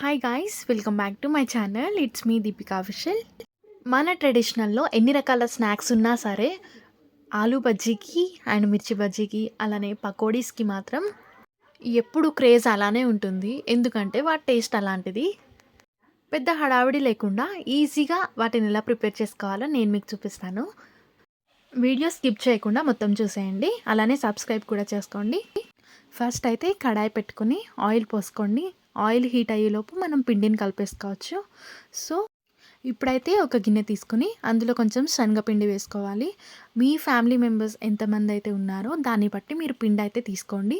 Hi guys welcome back to my channel it's me Deepika official మన ట్రెడిషనల్లో ఎన్ని రకాల స్నాక్స్ ఉన్నా సరే ఆలూ బజ్జీకి అండ్ మిర్చి బజ్జీకి అలానే పకోడీస్కి మాత్రం ఎప్పుడు క్రేజ్ అలానే ఉంటుంది. ఎందుకంటే వాటి టేస్ట్ అలాంటిది. పెద్ద హడావిడి లేకుండా ఈజీగా వాటిని ఎలా ప్రిపేర్ చేసుకోవాలో నేను మీకు చూపిస్తాను. వీడియో స్కిప్ చేయకుండా మొత్తం చూసేయండి. అలానే సబ్స్క్రైబ్ కూడా చేసుకోండి. ఫస్ట్ అయితే కడాయి పెట్టుకొని ఆయిల్ పోసుకోండి. ఆయిల్ హీట్ అయ్యేలోపు మనం పిండిని కలిపేసుకోవచ్చు. సో ఇప్పుడైతే ఒక గిన్నె తీసుకుని అందులో కొంచెం శనగపిండి వేసుకోవాలి. మీ ఫ్యామిలీ మెంబర్స్ ఎంతమంది అయితే ఉన్నారో దాన్ని బట్టి మీరు పిండి అయితే తీసుకోండి.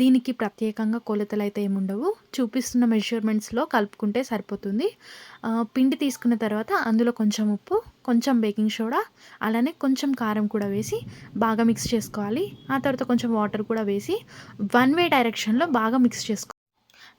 దీనికి ప్రత్యేకంగా కొలతలు అయితే ఏముండవు. చూపిస్తున్న మెజర్మెంట్స్లో కలుపుకుంటే సరిపోతుంది. పిండి తీసుకున్న తర్వాత అందులో కొంచెం ఉప్పు కొంచెం బేకింగ్ సోడా అలానే కొంచెం కారం కూడా వేసి బాగా మిక్స్ చేసుకోవాలి. ఆ తర్వాత కొంచెం వాటర్ కూడా వేసి వన్ వే డైరెక్షన్లో బాగా మిక్స్ చేసుకోవాలి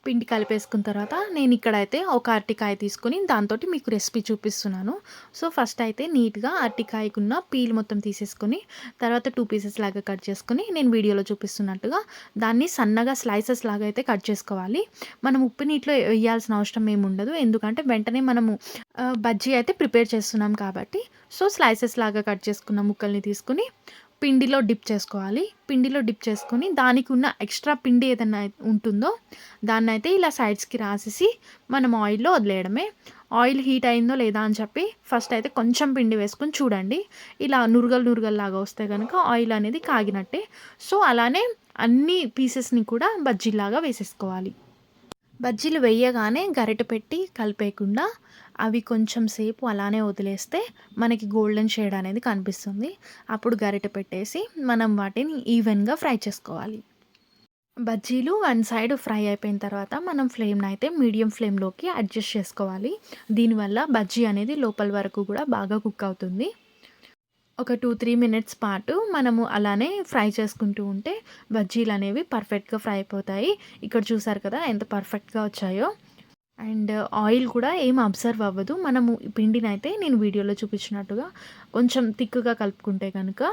పిండి కలిపేసుకున్న తర్వాత నేను ఇక్కడైతే ఒక అరటికాయ తీసుకొని దాంతో మీకు రెసిపీ చూపిస్తున్నాను. సో ఫస్ట్ అయితే నీట్గా అరటికాయకున్న పీల్ మొత్తం తీసేసుకొని తర్వాత టూ పీసెస్ లాగా కట్ చేసుకొని నేను వీడియోలో చూపిస్తున్నట్టుగా దాన్ని సన్నగా స్లైసెస్ లాగా అయితే కట్ చేసుకోవాలి. మనం ఉప్పు నీటిలో వేయాల్సిన అవసరం ఏమి ఉండదు. ఎందుకంటే వెంటనే మనము బజ్జీ అయితే ప్రిపేర్ చేస్తున్నాం కాబట్టి. సో స్లైసెస్ లాగా కట్ చేసుకున్న ముక్కల్ని తీసుకుని పిండిలో డిప్ చేసుకోవాలి. పిండిలో డిప్ చేసుకొని దానికి ఉన్న ఎక్స్ట్రా పిండి ఏదైనా ఉంటుందో దాన్ని అయితే ఇలా సైడ్స్కి రాసేసి మనం ఆయిల్లో వదిలేయడమే. ఆయిల్ హీట్ అయిందో లేదా అని చెప్పి ఫస్ట్ అయితే కొంచెం పిండి వేసుకొని చూడండి. ఇలా నురగలు నురుగల్లాగా వస్తే కనుక ఆయిల్ అనేది కాగినట్టే. సో అలానే అన్ని పీసెస్ని కూడా బజ్జీలాగా వేసేసుకోవాలి. బజ్జీలు వేయగానే గరిట పెట్టి కలిపేయకుండా అవి కొంచెం సేపు అలానే వదిలేస్తే మనకి గోల్డెన్ షేడ్ అనేది కనిపిస్తుంది. అప్పుడు గరిట పెట్టేసి మనం వాటిని ఈవెన్గా ఫ్రై చేసుకోవాలి. బజ్జీలు వన్ సైడ్ ఫ్రై అయిపోయిన తర్వాత మనం ఫ్లేమ్ని అయితే మీడియం ఫ్లేమ్లోకి అడ్జస్ట్ చేసుకోవాలి. దీనివల్ల బజ్జీ అనేది లోపల వరకు కూడా బాగా కుక్ అవుతుంది. ఒక టూ త్రీ మినిట్స్ పాటు మనము అలానే ఫ్రై చేసుకుంటూ ఉంటే బజ్జీలు అనేవి పర్ఫెక్ట్గా ఫ్రై అయిపోతాయి. ఇక్కడ చూసారు కదా ఎంత పర్ఫెక్ట్గా వచ్చాయో. అండ్ ఆయిల్ కూడా ఏం అబ్జర్వ్ అవ్వదు. మనము పిండిని అయితే నేను వీడియోలో చూపించినట్టుగా కొంచెం థిక్గా కలుపుకుంటే కనుక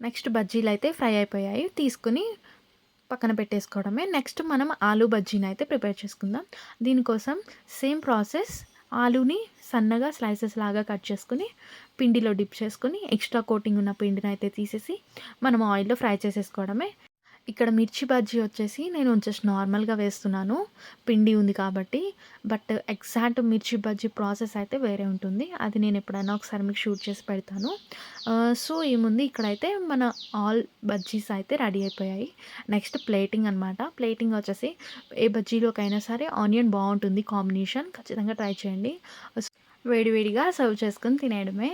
నెక్స్ట్ బజ్జీలు అయితే ఫ్రై అయిపోయాయి. తీసుకుని పక్కన పెట్టేసుకోవడమే. నెక్స్ట్ మనం ఆలూ బజ్జీని అయితే ప్రిపేర్ చేసుకుందాం. దీనికోసం సేమ్ ప్రాసెస్ ఆలూని సన్నగా స్లైసెస్ లాగా కట్ చేసుకుని పిండిలో డిప్ చేసుకుని ఎక్స్ట్రా కోటింగ్ ఉన్న పిండిని అయితే తీసేసి మనం ఆయిల్లో ఫ్రై చేసేసుకోవడమే. ఇక్కడ మిర్చి బజ్జీ వచ్చేసి నేను జస్ట్ నార్మల్గా వేస్తున్నాను. పిండి ఉంది కాబట్టి. బట్ ఎగ్జాక్ట్ మిర్చి బజ్జీ ప్రాసెస్ అయితే వేరే ఉంటుంది. అది నేను ఎప్పుడైనా ఒకసారి మీకు షూట్ చేసి పెడతాను. సో ఏముంది? ఇక్కడైతే మన ఆల్ బజ్జీస్ అయితే రెడీ అయిపోయాయి. నెక్స్ట్ ప్లేటింగ్ అనమాట ప్లేటింగ్ వచ్చేసి ఏ బజ్జీలోకైనా సరే ఆనియన్ బాగుంటుంది. కాంబినేషన్ ఖచ్చితంగా ట్రై చేయండి. వేడివేడిగా సర్వ్ చేసుకొని తినేయడమే.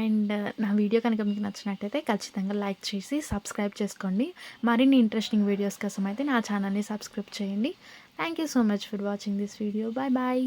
అండ్ నా వీడియో కనుక మీకు నచ్చినట్టయితే ఖచ్చితంగా లైక్ చేసి సబ్స్క్రైబ్ చేసుకోండి. మరిన్ని ఇంట్రెస్టింగ్ వీడియోస్ కోసం అయితే నా ఛానల్ని సబ్స్క్రైబ్ చేయండి. Thank you so much for watching this video bye bye